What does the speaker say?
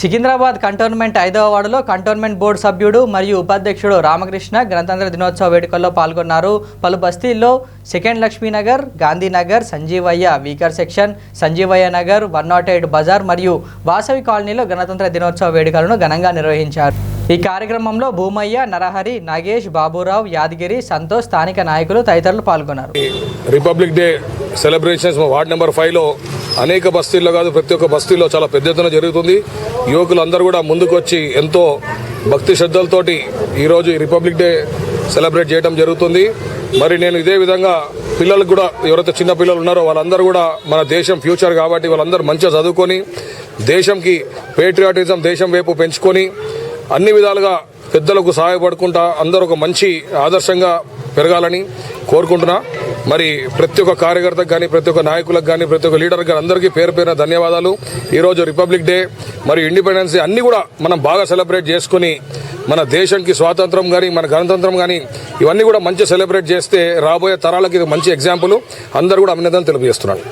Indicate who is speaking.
Speaker 1: Secunderabad cantonment ఐదవ వార్డులో cantonment board సభ్యుడు మరియు ఉపాధ్యక్షుడు రామకృష్ణ గణతంత్ర దినోత్సవ వేడుకల్లో పాల్గొన్నారు. పలు బస్తీల్లో second Lakshminagar Gandhinagar Sanjeevaiah weaker section Sanjeevaiah Nagar one nought eight Bazar మరియు వాసవి కాలనీలో గణతంత్ర దినోత్సవ వేడుకలను ఘనంగా నిర్వహించారు. ఈ కార్యక్రమంలో భూమయ్య నరహరి నాగేష్ బాబురావు యాదగిరి సంతోష్ స్థానిక నాయకులు తదితరులు పాల్గొన్నారు.
Speaker 2: Republic day celebrations ward number ఫైవ్లో అనేక బస్తీల్లో కాదు ప్రతి ఒక్క బస్తీలో చాలా పెద్ద ఎత్తున జరుగుతుంది. యువకులందరూ కూడా ముందుకు వచ్చి ఎంతో భక్తి శ్రద్ధలతోటి ఈరోజు రిపబ్లిక్ డే సెలబ్రేట్ చేయడం జరుగుతుంది. మరి నేను ఇదే విధంగా పిల్లలకు కూడా ఎవరైతే చిన్న పిల్లలు ఉన్నారో వాళ్ళందరూ కూడా మన దేశం ఫ్యూచర్ కాబట్టి వాళ్ళందరూ మంచిగా చదువుకొని దేశంకి పేట్రియాటిజం దేశం వైపు పెంచుకొని అన్ని విధాలుగా పెద్దలకు సహాయపడుకుంటా అందరూ ఒక మంచి ఆదర్శంగా పెరగాలని కోరుకుంటున్నా. మరి ప్రతి ఒక్క కార్యకర్తకు కానీ ప్రతి ఒక్క నాయకులకు కానీ ప్రతి ఒక్క లీడర్కి కానీ అందరికీ పేరు పేరున ధన్యవాదాలు. ఈరోజు రిపబ్లిక్ డే మరి ఇండిపెండెన్స్ డే అన్నీ కూడా మనం బాగా సెలబ్రేట్ చేసుకుని మన దేశంకి స్వాతంత్రం కానీ మన గణతంత్రం కానీ ఇవన్నీ కూడా మంచి సెలబ్రేట్ చేస్తే రాబోయే తరాలకి ఇది మంచి ఎగ్జాంపుల్ అందరూ కూడా అభినందనలు తెలియజేస్తున్నాను.